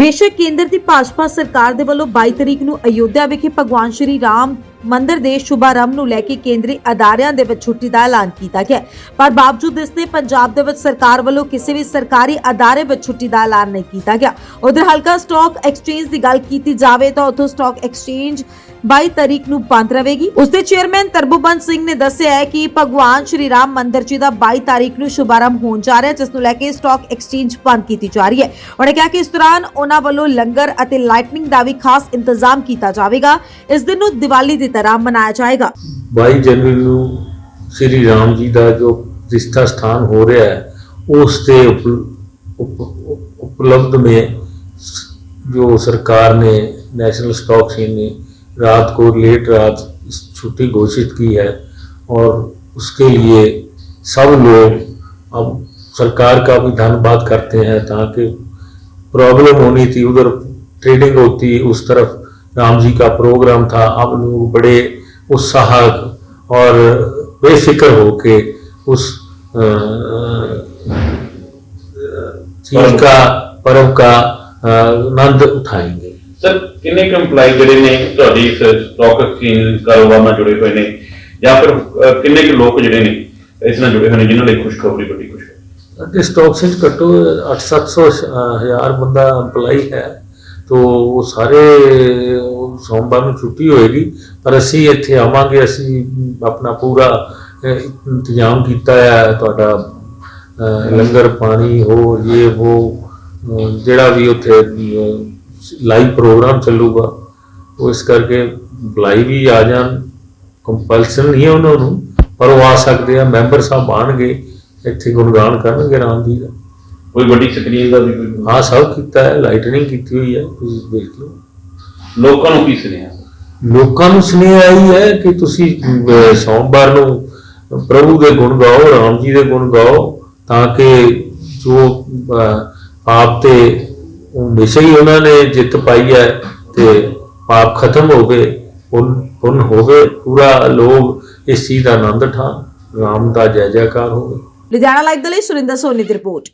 ਬੇਸ਼ੱਕ ਕੇਂਦਰ ਦੀ ਭਾਜਪਾ ਸਰਕਾਰ ਦੇ ਵੱਲੋਂ 22 ਤਰੀਕ ਨੂੰ ਅਯੋਧਿਆ ਵਿਖੇ ਭਗਵਾਨ ਸ਼੍ਰੀ ਰਾਮ ਮੰਦਿਰ ਦੇ ਸ਼ੁਭਾਰੰਭ ਨੂੰ ਲੈ ਕੇ ਕੇਂਦਰੀ ਅਦਾਰਿਆਂ ਦੇ ਵਿੱਚ ਛੁੱਟੀ ਦਾ ਐਲਾਨ ਕੀਤਾ ਗਿਆ। ਪਰ ਬਾਵਜੂਦ ਇਸ ਦੇ ਪੰਜਾਬ ਦੇ ਵਿੱਚ ਸਰਕਾਰ ਵੱਲੋਂ ਕਿਸੇ ਵੀ ਸਰਕਾਰੀ ਅਦਾਰੇ ਵਿੱਚ ਛੁੱਟੀ ਦਾ ਐਲਾਨ ਨਹੀਂ ਕੀਤਾ ਗਿਆ। ਉਧਰ ਹਲਕਾ ਸਟਾਕ ਐਕਸਚੇਂਜ ਦੀ ਗੱਲ ਕੀਤੀ ਜਾਵੇ ਤਾਂ ਉੱਥੋਂ ਸਟਾਕ ਐਕਸਚੇਂਜ 22 ਤਰੀਕ ਨੂੰ ਬੰਦ ਰਹੇਗੀ। ਉਸ ਦੇ ਚੇਅਰਮੈਨ ਤਰਬੂਬੰਦ ਸਿੰਘ ਨੇ ਦੱਸਿਆ ਹੈ ਕਿ ਭਗਵਾਨ ਸ਼੍ਰੀ ਰਾਮ ਮੰਦਿਰ ਜੀ ਦਾ 22 ਤਾਰੀਖ ਨੂੰ ਸ਼ੁਭਾਰੰਭ ਹੋਣ ਜਾ ਰਿਹਾ ਹੈ, ਜਿਸ ਨੂੰ ਲੈ ਕੇ ਸਟਾਕ ਐਕਸਚੇਂਜ ਬੰਦ ਕੀਤੀ ਜਾ ਰਹੀ ਹੈ। ਉਹਨੇ ਕਿਹਾ ਕਿ ਇਸ ਦੌਰਾਨ ਉਹਨਾਂ ਵੱਲੋਂ ਲੰਗਰ ਅਤੇ ਲਾਈਟਨਿੰਗ ਦਾ ਵੀ ਖਾਸ ਇੰਤਜ਼ਾਮ ਕੀਤਾ ਜਾਵੇਗਾ। ਇਸ ਦਿਨ ਨੂੰ ਦੀਵਾਲੀ ਦੀ ਤਰ੍ਹਾਂ ਮਨਾਇਆ ਜਾਏਗਾ 22 ਜਨਵਰੀ ਨੂੰ ਸ੍ਰੀ ਰਾਮ ਜੀ ਦਾ ਜੋ ਰਿਸ਼ਤਾ ਸਥਾਨ ਹੋ ਰਿਹਾ ਹੈ ਉਸ ਤੇ ਉਪ- ਉਪ- उपलब्ध में जो सरकार ने नेशनल स्टॉक एक्सचेंज ने रात को लेट रात इस छुट्टी घोषित की है और उसके लिए सब लोग अब सरकार का भी धन्यवाद करते हैं ताकि प्रॉब्लम होनी थी उधर ट्रेडिंग होती उस तरफ राम जी का प्रोग्राम था अब लोग बड़े उत्साह और बेफिक्र होके उस अ, चीज का पर्व का अ, आनंद उठाएंगे ਸਰ ਕਿੰਨੇ ਕੁ EMPLOYE ਜਿਹੜੇ ਨੇ ਤੁਹਾਡੀ ਇਸ ਸਟਾਕ ਐਕਸਚੇਂਜ ਕਾਰੋਬਾਰ ਨਾਲ ਜੁੜੇ ਹੋਏ ਨੇ ਜਾਂ ਫਿਰ ਅਹ, ਕਿੰਨੇ ਕੁ ਲੋਕ ਜਿਹੜੇ ਨੇ ਇਸ ਨਾਲ ਜੁੜੇ ਹੋਏ ਨੇ ਜਿਨ੍ਹਾਂ ਲਈ ਖੁਸ਼ਖਬਰੀ ਵੱਡੀ ਖੁਸ਼ਖਬਰੀ ਸਾਡੇ ਸਟਾਕ ਸੇ ਘੱਟੋ 8-700 ਹਜ਼ਾਰ ਬੰਦਾ EMPLOYE ਹੈ ਤੋ ਉਹ ਸਾਰੇ ਉਹ ਸੋਮਵਾਰ ਨੂੰ ਛੁੱਟੀ ਹੋਏਗੀ ਪਰ ਅਸੀਂ ਇੱਥੇ ਆਵਾਂਗੇ ਅਸੀਂ ਆਪਣਾ ਪੂਰਾ ਇੰਤਜ਼ਾਮ ਕੀਤਾ ਹੈ ਤੁਹਾਡਾ ਲੰਗਰ ਪਾਣੀ ਹੋ ਇਹ ਉਹ ਅ, ਜਿਹੜਾ ਵੀ ਉੱਥੇ ਲਾਈਵ ਪ੍ਰੋਗਰਾਮ ਚੱਲੂਗਾ ਉਹ ਇਸ ਕਰਕੇ ਬੁਲਾਈ ਵੀ ਆ ਜਾਣ ਕੰਪਲਸਨ ਨਹੀਂ ਹੈ ਉਹਨਾਂ ਨੂੰ ਪਰ ਉਹ ਆ ਸਕਦੇ ਆ ਮੈਂਬਰ ਸਾਹਿਬ ਆਣਗੇ ਇੱਥੇ ਗੁਣਗਾਨ ਕਰਨਗੇ ਰਾਮ ਜੀ ਦਾ। ਕੋਈ ਵੱਡੀ ਸਕਰੀਨ ਦਾ ਵੀ ਹਾਂ ਸਭ ਕੀਤਾ ਹੈ ਲਾਈਟਨਿੰਗ ਕੀਤੀ ਹੋਈ ਹੈ ਤੁਸੀਂ ਦੇਖ ਲਓ। ਲੋਕਾਂ ਨੂੰ ਕੀ ਸੁਨੇਹਾ? ਲੋਕਾਂ ਨੂੰ ਸੁਨੇਹਾ ਹੀ ਹੈ ਕਿ ਤੁਸੀਂ ਅਹ, ਸੋਮਵਾਰ ਨੂੰ ਪ੍ਰਭੂ ਦੇ ਗੁਣ ਗਾਓ ਰਾਮ ਜੀ ਦੇ ਗੁਣ ਗਾਓ ਤਾਂ ਕਿ ਜੋ ਅਹ, ਪਾਪ ਤੇ ਉਹ ਹਮੇਸ਼ਾ ਹੀ ਉਹਨਾਂ ਨੇ ਜਿੱਤ ਪਾਈ ਹੈ ਤੇ ਪਾਪ ਖਤਮ ਹੋਵੇ ਪੁੰਨ ਪੁੰਨ ਹੋਵੇ ਪੂਰਾ ਲੋਕ ਇਸ ਚੀਜ਼ ਦਾ ਆਨੰਦ ਠਾਣ ਰਾਮ ਦਾ ਜੈ ਜੈਕਾਰ ਹੋਵੇ ਲੁਧਿਆਣਾ ਲਾਈਵ ਦੇ ਲਈ ਸੁਰਿੰਦਰ ਸੋਨੀ ਦੀ ਰਿਪੋਰਟ।